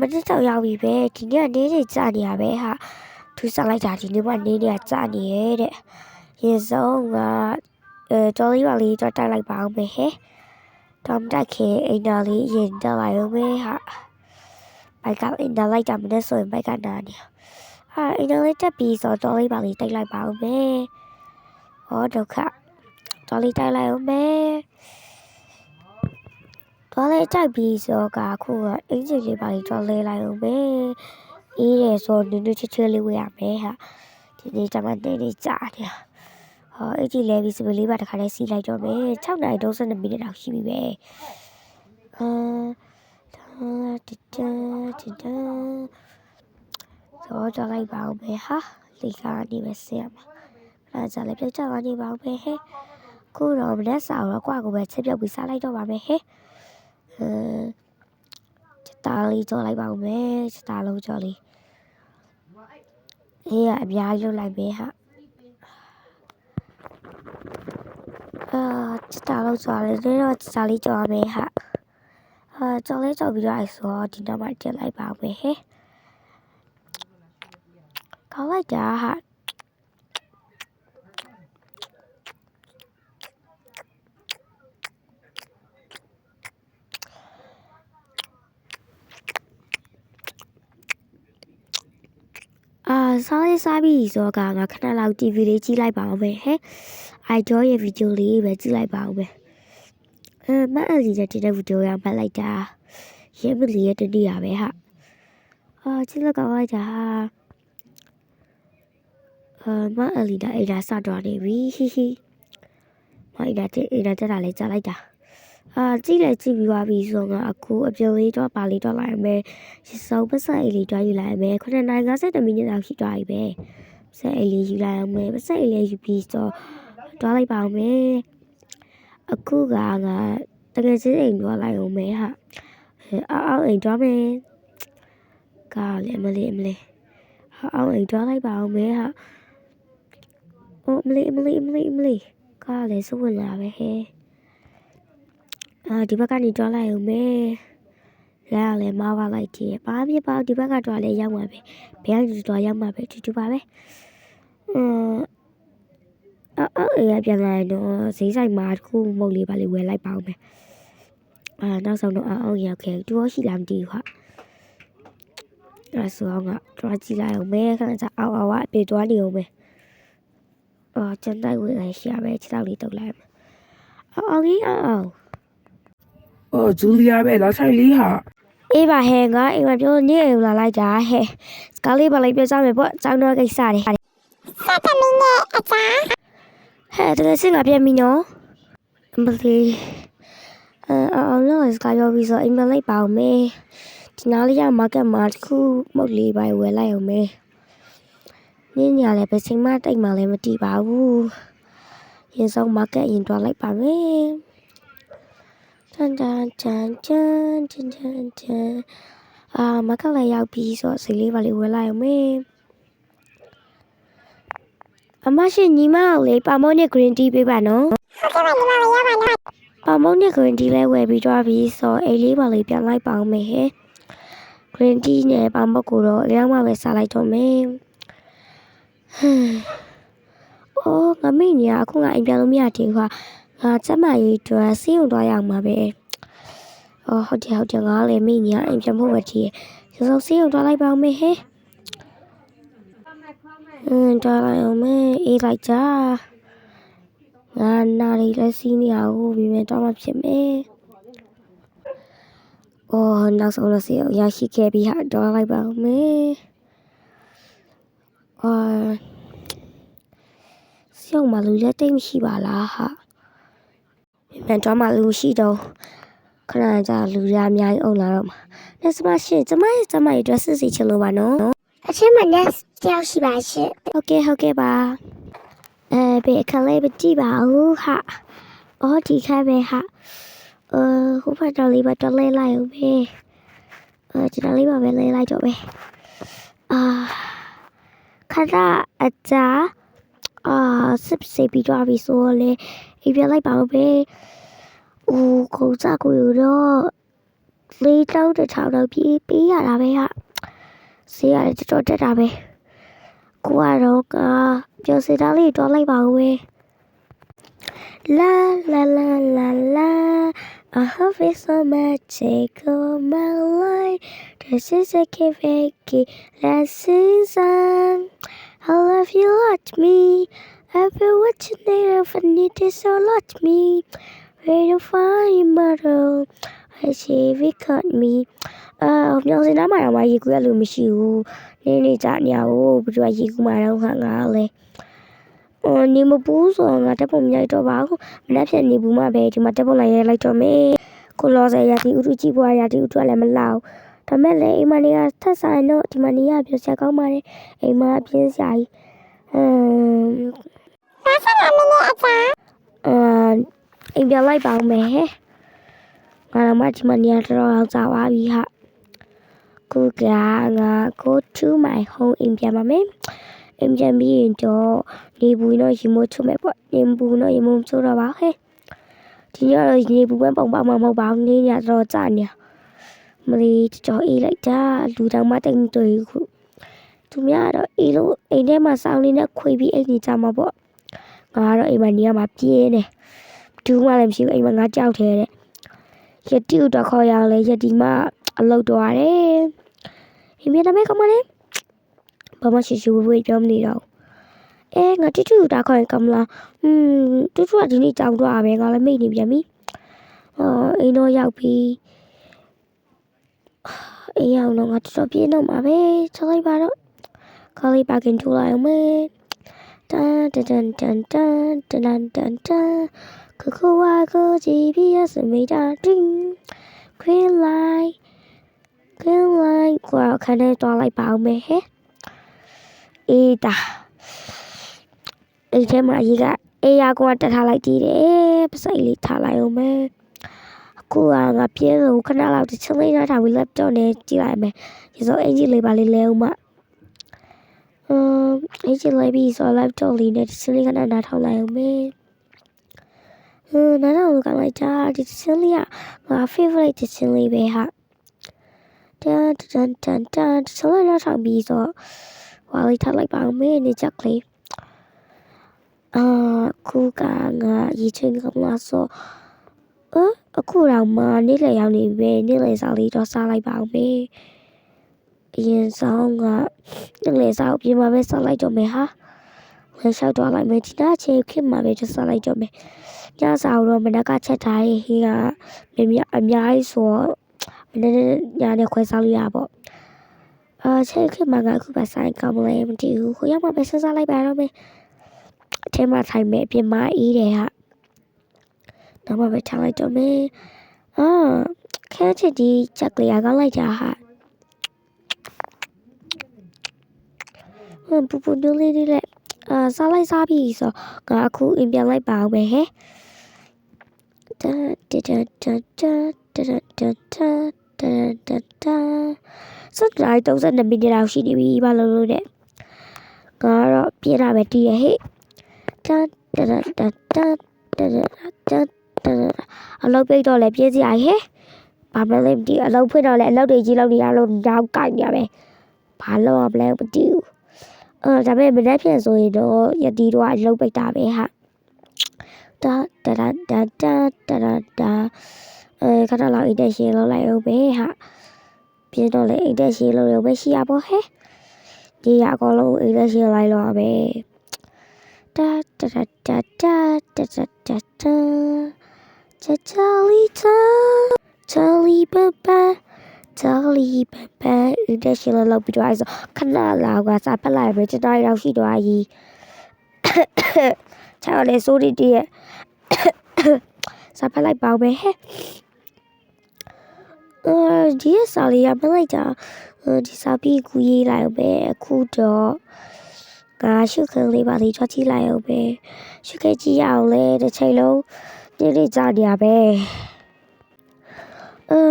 မနေ့တော့ရောက်ပြီပဲဒီနေ့ကနေနေကြာနေရပဲဟာသူစားလိုက်တာဒီနေ့ကနေနေကြာနေရဲ့တဲ့ရေဆုံးကအဲတော်လေးပါလေးတော့တိုက်လိုက်ပါအောင်ပဲဟဲ့တော်မတက်ခင်အိမ်တော်လေးရင်တက်လိုက်အောင်ပဲဟာဘိုက်ကအိမ်တော်လိုက်တာမနေ့ဆိုရင်ဘိုက်ကနာနေဟာအိမ်တော်လေးတက်ပြီးဆိုတော်လေးပါလေးတိုက်လိုက်ပါအောင်ပဲဟောဒုက္ခတော်လေးတိုက်လိုက်အောင်ပဲ သွားလဲကြိုက်ပြီးဆိုကအခုကအင်ဂျင်လေးပါလေးသွားလဲလိုက်အောင်ပဲအေးတယ်ဆိုနူးနူးချွတ်ချွတ်လေးဝေးရမယ်ဟာဒီနေ့တမန်နေနေကြာတယ်ဟောအကြီးလဲပြီးစပလေးပါတခါလဲစီးလိုက်တော့မယ်6နိုင်32မိနစ်လောက်ရှိပြီပဲအာတတတတတော့ကြလိုက်ပါအောင်ပဲဟာလေကနေပဲဆင်းရမှာအဲ့ဒါကြလည်းပြတ်ကြပါနေပါအောင်ပဲဟဲ့ခုတော့မနေ့စာတော့ကွာကိုပဲချက်ပြုတ်ပြီးစားလိုက်တော့ပါမယ်ဟဲ့ အဲချက်သားလေးကြော်လိုက်ပါဦးမယ်ချက်သားလုံးကြော်လေးအေးအများကြီးလုပ်လိုက်ပဲဟာအာချက်သားလုံးကြော်လေးဒီတော့ချက်သားလေးကြော်ရမယ်ဟာအာကြော်လေးကြော်ပြီးတော့အဲဆိုဒီနောက်မှတက်လိုက်ပါဦးမယ်ဟဲ့ကောင်းလိုက်တာဟာအာ စားလေးစားပြီးဆိုတော့ကငါခဏလောက် TV လေးကြည့်လိုက်ပါဦးမယ်ဟဲ့ idol ရဲ့ဗီဒီယိုလေးပဲကြည့်လိုက်ပါဦးမယ်အဲမအလီရဲ့တင်တဲ့ဗီဒီယိုရမှတ်လိုက်တာရဲမလီရဲ့တတိယပဲဟာအာကြည့်လိုက်ကောင်းလိုက်တာဟာအာမအလီဒါအိဒါစတော့နေပြီဟီဟီမအိဒါတဲ့အိဒါတက်တာလေးကြားလိုက်တာ အာကြည့်လေကြည့်ပြီးသွားပြီဆိုတော့အခုအပြုံလေးတော့ပါလေးတော့လိုက်မယ်ရစောပတ်ဆက်အိလေးတွားယူလိုက်မယ်ခုနှစ်နိုင်50မိနစ်လောက်ရှိသွားပြီပဲဆက်အိလေးယူလိုက်အောင်မယ်ဆက်အိလေးယူပြီးတော့တွားလိုက်ပါအောင်မယ်အခုကငါတကယ်ချင်းအိမ်တွားလိုက်အောင်မယ်ဟာအဲအောက်အောက်အိမ်တွားမယ်ကားလေမလေးမလေးအောက်အောက်အိမ်တွားလိုက်ပါအောင်မယ်ဟာအိုးမလေးမလေးမလေးမလေးကားလေစဝင်လာပဲဟဲ့ အာဒီဘက်ကနေတွားလိုက်အောင်မယ်။လာလည်းမပါလိုက်ကြည့်။ဘာဖြစ်ပါဒီဘက်ကတွားလဲရောက်မှာပဲ။ဘယ်ကနေတွားရောက်မှာပဲတူတူပါပဲ။အင်းအော်အော်အေးပြန်လာရင်တော့ဈေးဆိုင်မှာတစ်ခုမုတ်လေးပါလေးဝယ်လိုက်ပါအောင်မယ်။အာနောက်ဆုံးတော့အော်အော်ရောက်ခဲ့တူရောရှိလားမသိဘူးဟာ။အဲဆိုတော့ငါတွားကြည့်လိုက်အောင်မယ်ခဏကြာအောက်အောက်အပြေတွားနေအောင်မယ်။အော်ကျန်တိုက်ဝင်လိုက်ရှာပဲခြေထောက်လေးတုပ်လိုက်မယ်။အော်အော်ကြီးအော်အော် အော်ဂျူလီယာပဲလာဆိုင်လေးဟာအေးပါဟဲ့ငါအိမ်မှာပြောနေအိမ်လာလိုက်တာဟဲ့စကားလေးပါလိုက်ပြောကြမယ်ပေါ့ကျောင်းတော်ကိစ္စတွေဟဲ့တကယ်စင်ကပြန်ပြီနော်အမလေးအဲအောင်လို့စကားပြောပြီးဆိုအိမ်မလိုက်ပါအောင်မေဒီနားလေးရမာကတ်မှာတစ်ခုမုတ်လေးပဲဝယ်လိုက်အောင်မေနင်းညာလည်းပဲချိန်မတိတ်မှလည်းမတီးပါဘူးရင်ဆုံးမာကတ်ရင်တွားလိုက်ပါမယ် တန်တန်တန်တန်တန်တန်တန်အာမကလည်းရောက်ပြီဆိုတော့စိတ်လေးပါလေးဝယ်လိုက်အောင်မေအမရှိညီမကိုလေပါမုန်းနဲ့ green tea ပေးပါနော်ပါမုန်းနဲ့ green tea လဲဝယ်ပြီးတော့ပြီဆိုတော့အိတ်လေးပါလေးပြန်လိုက်ပါအောင်မေဟဲ့ green tea နဲ့ပါမုတ်ကိုတော့အများမှပဲစားလိုက်တော့မေဟမ်အော်ငါမိညာအခုငါအိမ်ပြန်လို့မရသေးဘူးခွာ ငါစက်မရေးအတွက်စီးုံသွားရအောင်ပါပဲ။အော်ဟုတ်တယ်ဟုတ်တယ်ငါလည်းမိညာအိမ်ပြန်ဖို့ပဲကြည့်ရ။ရစောစီးုံသွားလိုက်ပါဦးမေဟဲ့။အင်းသွားလိုက်အောင်မေအေးလိုက်ကြ။ငါနာရီလည်းစီးနေအောင်ပြီးမယ်တော့မှဖြစ်မယ်။အော်နောက်ဆုံးလို့စီးအောင်ရရှိခဲ့ပြီဟာသွားလိုက်ပါဦးမေ။အော်စီးုံမလူလည်းတိတ်မရှိပါလားဟာ။ ပြန်တော့မှလူရှိတော့ခဏကြာလူရအများကြီးအုံလာတော့မှာနေစမရှိကျမရဲ့ကျမရဲ့ dress စီချင်လို့ပါနော်အချင်းမနဲ့တယောက်ရှိပါရှင့်ဟုတ်ကဲ့ဟုတ်ကဲ့ပါအဲဘေအခလေးပကြည့်ပါဦးဟာအော်ဒီခိုင်ပဲဟာအဲဟိုဘက်တော်လေးပဲတော်လေးလိုက်ဦးပဲအဲကျွန်တော်လေးပါပဲလေးလိုက်တော့ပဲအာခရအကြ အာစစ်စစ်ပြီးတော့ပြီဆိုလေအိပ်ပြလိုက်ပါဦးပဲဦးကိုစားကိုရတော့လေးတောင်းတစ်ထောင်တော့ပြေးပေးရတာပဲဟာဆေးရတယ်တော်တော်တက်တာပဲကိုကတော့ကပြောစတာလေးတော့လိုက်ပါဦးဝဲလာလာလာလာလာ I have it so much take on my life this is a kiviki last season I love you lot me Every what you need if I need this so lot me Where to find mother I see we cut me အာညောင်စင်နားမှာတော့မရေကူရလို့မရှိဘူးနင်းနေကြညာကိုဘယ်သူကရေကူမှာတော့ခါငါလဲအော်နေမပူးဆိုငါတက်ပုံမြိုက်တော့ပါဘူးမနေ့ဖြန်နေဘူးမပဲဒီမှာတက်ပုံလိုက်ရဲလိုက်တော့မယ်ကိုလောဆယ်ရတီဥတုကြည့်ပွားရတီဥတုကလည်းမလောက် ဒါမဲ့လေအိမ်မနေကထက်ဆိုင်တော့ဒီမနေရပြောစရာကောင်းပါတယ်အိမ်မပြင်းစရာကြီးအမ်အာအိမ်ပြန်လိုက်ပါဦးမယ်ဟဲ့ငါတော့မှဒီမနေရတော်တော်ကြာပါပြီဟာကိုကငါ go to my home အိမ်ပြန်ပါမယ်အိမ်ပြန်ပြီးရင်တော့နေဘူးတော့ရေမိုးချုံမယ်ပေါ့နေဘူးတော့ရေမိုးချုံတော့ပါဟဲ့ဒီညတော့နေဘူးပဲပုံပါမှာမဟုတ်ပါဘူးနေညတော့ကြာနေ မလီကြောအေးလိုက်တာလူတောင်မှတိတ်မတွေ့ဘူးခုသူများတော့အေးလို့အိမ်ထဲမှာစောင်းလေးနဲ့ခွေပြီးအိမ်နေကြမှာပေါ့ငါကတော့အိမ်မှာနေရမှာပြင်းနေဒူးမှလည်းမရှိဘူးအိမ်မှာငါကြောက်တယ်တဲ့ရတိဥတော့ခေါ်ရအောင်လေရတိမအလုပ်တော့ရတယ်ဒီမြေတမဲကမလေးဘာမှရှိရှိဝေးဝေးပြောမနေတော့အဲငါတိတူတာခေါ်ရင်ကမလားอืมတူတူကဒီနေ့ကြောင်တော့ပဲငါလည်းမိတ်နေပြန်ပြီအော်အိမ်တော့ရောက်ပြီ အိမ်ရောက်တော့ငါတော်တော်ပြင်းတော့မှာပဲချက်လိုက်ပါတော့ခေါ်လေးပါကင်ထူလိုက်အောင်မေတန်တန်တန်တန်တန်တန်တန်တန်တန်ခခဝါကိုကြည့်ပြီးရစမိတာတင်းခွေးလိုက်ကင်းလိုက်ကိုယ်ခန်းထဲတွားလိုက်ပါအောင်မယ်ဟဲ့အေးတာအဲ့ထဲမှာအကြီးကအေးရကွာတက်ထားလိုက်တည်တယ်ပစိတ်လေးထားလိုက်အောင်မ ယ်အခုကငါပြင်းလို့ခဏလောက်တစ်ချက်လေးနားထားပြီး laptop နဲ့ကြည့်လိုက်မယ်ဒီဆိုအင်ဂျင်လေးပါလေးလဲအောင်မအမ်အင်ဂျင်လေးပြီးဆို laptop လေးနဲ့တစ်ချက်လေးခဏနားထောင်လိုက်အောင်မယ်ဟမ်နားထောင်လို့ကလိုက်တာဒီတစ်ချက်လေးကငါ favorite တစ်ချက်လေးပဲဟာတန်တန်တန်တန်ဆိုလိုက်တော့ထောင်ပြီးဆိုဝါလေးထားလိုက်ပါဦးမေးနေချက်ကလေးအာခုကငါရေချင်းကမလားဆိုအ အခုတော့မနေ့လေရောက်နေပြီနေ့လေစားလေးတော့စားလိုက်ပါဦးမေးအရင်ဆောင်ကနေ့လေစားပြင်မှာပဲစားလိုက်တော့မယ်ဟာဝယ်လျှောက်တော့လိုက်မယ်ဒီနာချေခင်မှာပဲ just စားလိုက်တော့မယ်ညစာတော့မနက်ကချက်ထားရေးဟင်းကမြအများကြီးဆိုတော့နည်းနည်းညာနဲ့ခွဲစားလို့ရပါပေါ့အာချက်ခင်မှာကအခုပဲဆိုင်ကောင်းမလဲမသိဘူးခိုးရမှာပဲဆက်စားလိုက်ပါတော့မယ်အထဲမှာထိုင်မယ်အပြင်မှာအေးတယ်ဟာ တော့မှပဲထားလိုက်တော့မယ်အာခဲချစ်ဒီချက်ကလေးကောင်းလိုက်တာဟာဟမ်ပူပူနူးလေးလေးလက်အာစားလိုက်စားပြီဆိုငါအခုအိမ်ပြန်လိုက်ပါအောင်ပဲဟဲ့တန်တန်တန်တန်တန်တန်တန်တန်တန်တန်တန်စက်လိုက်32မိနစ်လောက်ရှိနေပြီဘာလို့လို့တဲ့ကတော့ပြင်းတာပဲတည်ရဟဲ့တန်တန်တန်တန်တန်တန်တန်တန် အလုပ်ပိတ်တော့လဲပြင်းစရာဟဲ့ဘာမှလည်းမသိအလုပ်ဖွင့်တော့လဲအလုပ်တွေကြီးလုပ်နေရလို့နောက်ကိုက်နေရပဲဘာလို့မလဲမသိဘူးအဲဒါပေမဲ့မနေ့ပြန်ဆိုရင်တော့ယတိတော့အလုပ်ပိတ်တာပဲဟာတာတာတာတာတာတာအဲခဏလောက်အိတ်တက်ရှည်လောက်လိုက်အောင်ပဲဟာပြင်းတော့လေအိတ်တက်ရှည်လောက်ရုံပဲရှိရပေါ့ဟဲ့ဒီရအကောင်လုံးအိတ်တက်ရှည်လိုက်တော့ပဲတာတာတာတာတာတာတာ တာတာချာချာလီတာချာလီပပချာလီပပအိတ်တက်ရှည်လောက်ပြီးတော့အဲဆိုခဏလောက်ကစားဖက်လိုက်ပဲတတိုင်းရောက်ရှိတော့ကြီးချာလေစိုးရီတည်းစားဖက်လိုက်ပါပဲဟဲ့အဲဒီစာလေးရမလိုက်တာဒီစာပြီးကူရေးလိုက်အောင်ပဲအခုတော့ငါရှုခင်းလေးပါလေးချွတ်ကြည့်လိုက်အောင်ပဲရှုခဲ့ကြည့်ရအောင်လေတစ်ချိန်လုံး နေ့နေ့ကြာနေရပဲအဲ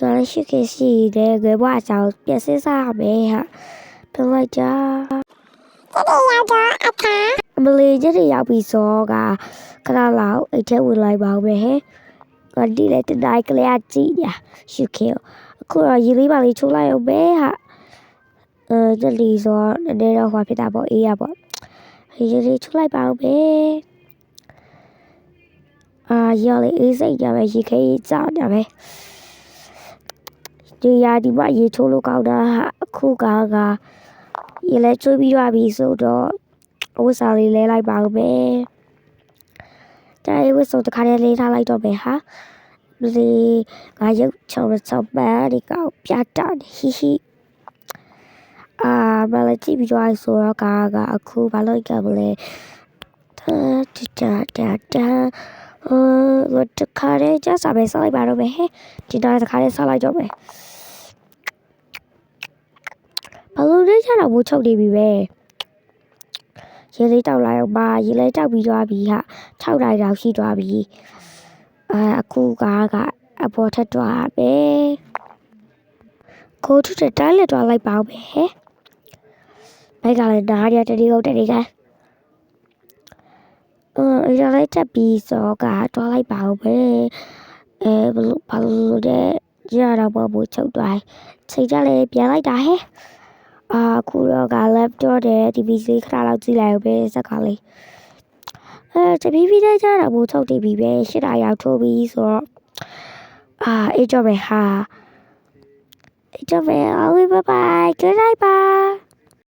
ဒါရှုခဲ့ရှိတယ်ငယ်ဘွားကြောင့်ပြည့်စည်စားမယ်ဟာပြန်လိုက်ကြအမလေးကျတဲ့ရောက်ပြီစောကခဏလောက်အိတ်ထဲဝင်လိုက်ပါဦးပဲဟဲ့ငါဒီလေတနိုင်ကလေးအကြည့်ညာရှုခေအခုတော့ရေလေးပါလေးချိုးလိုက်အောင်ပဲဟာအဲကြလီဆိုတော့နည်းနည်းတော့ဟွာဖြစ်တာပေါ့အေးရပေါ့ရေလေးချိုးလိုက်ပါအောင်ပဲ အာရလေအေးစိတ်ကြပဲရေခဲကြတာပဲဒီရာဒီမှာရေချိုးလို့ကောင်းတာဟာအခုကကရေလဲချိုးပြီးတော့ပြီဆိုတော့ဝတ်စားလေးလဲလိုက်ပါဦးပဲဒါရေးဝတ်ဆိုတခါတည်းလေးထားလိုက်တော့ပဲဟာဒီငါရုပ်ချုံချုံပန်းဒီကောက်ပြတာဟီဟီအာမလည်းကြည့်ပြီးတော့ဆိုတော့ကကအခုဘာလို့ကြမလဲတာတာတာ တာဟိုတခါတည်းကြစားပဲစားလိုက်ပါတော့မယ်ဟဲ့ဒီတော့တခါတည်းစားလိုက်တော့မယ်ဘာလို့လဲချတော့ဘူးချုပ်နေပြီပဲရေလေးတောက်လာတော့ပါရေလေးတောက်ပြီးသွားပြီဟာ၆နိုင်တောင်ရှိသွားပြီအာအခုကကအပေါ်ထက်သွားပဲကိုထုတဲ့တိုင်းလက်သွားလိုက်ပါဦးပဲဟဲ့ဘိုက်ကလည်းနားရတတိဟုတ်တတိက အဲရလိုက်တက်ပြီးစောကတွားလိုက်ပါဦးပဲအဲဘလို့ဘာလို့လဲရတော့ဘောဘူးချုပ်သွားချိန်ကြလေပြန်လိုက်တာဟဲ့အာခုတော့က laptop တဲ့ TV လေးခဏလောက်ကြည့်လိုက်ဦးပဲစကားလေးအဲတပီးပြီးတဲ့ကြတော့ဘူးချုပ်တည်ပြီပဲရှစ်တာရောက်ထိုးပြီးဆိုတော့အာအေးကြောပဲဟာအေးကြောပဲ Bye bye. Good night, bye.